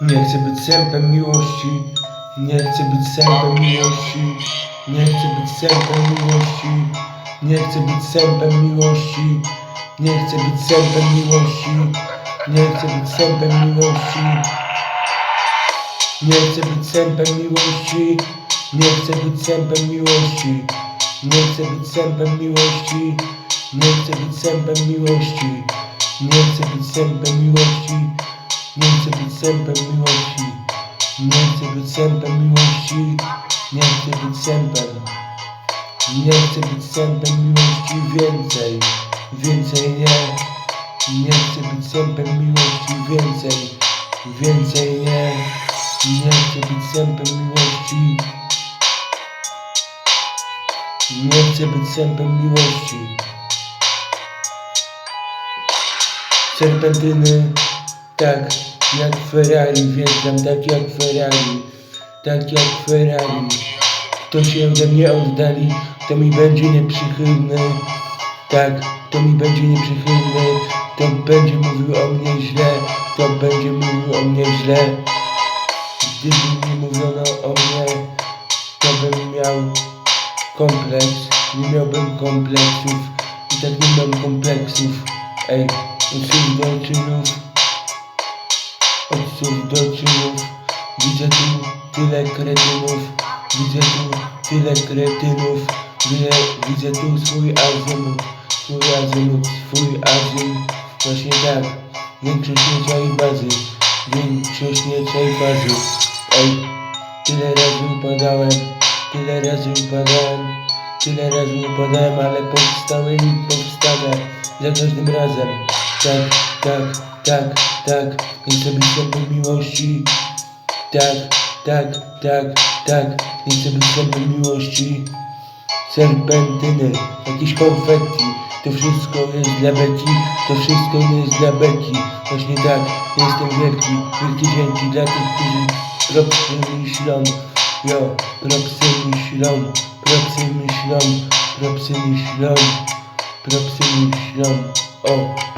Nie chcę być sępem miłości, nie chcę być sępem miłości, nie chcę być sępem miłości, nie chcę być sępem miłości, nie chcę być sępem miłości, nie chcę być sępem miłości, nie chcę być sępem miłości, nie chcę być sępem miłości, nie chcę być sępem miłości, nie chcę być sępem miłości, nie chcę być sępem miłości. Nie chcę być sępem miłości. Nie chcę być sępem miłości. Nie chcę być sępem. Nie chcę być sępem miłości więcej. Więcej nie. Nie chcę być sępem miłości więcej. Więcej nie. Nie chcę być sępem miłości. Nie chcę być sępem miłości. Serpentyny, tak jak Ferrari, wjeżdżam tak jak Ferrari, tak jak Ferrari. Kto się ode mnie oddali, to mi będzie nieprzychylny, tak, to mi będzie nieprzychylny, to będzie mówił o mnie źle, to będzie mówił o mnie źle. Gdyby nie mówiono o mnie, to bym miał kompleks, nie miałbym kompleksów i tak nie mam kompleksów. Ej, słów do czynów, słów do czynów, widzę tu tyle kretynów, widzę tu tyle kretynów, widzę, widzę tu swój azymut, swój azymut, swój azym, właśnie tak, większość nie czai bazy, większość nie czai bazy, ej, tyle razy upadałem, tyle razy upadałem, tyle razy upadałem, ale powstałem i powstanę za każdym razem, tak, tak, tak, tak, nie chcę być sępem miłości, tak, tak, tak, tak, nie chcę być sępem miłości, serpentyny, jakieś konfetti, to wszystko jest dla beki, to wszystko jest dla beki, właśnie tak, jestem wielki, wielkie dzięki dla tych, którzy propsy myślą, jo, propsy myślą, propsy myślą, propsy myślą, propsy myślą, o,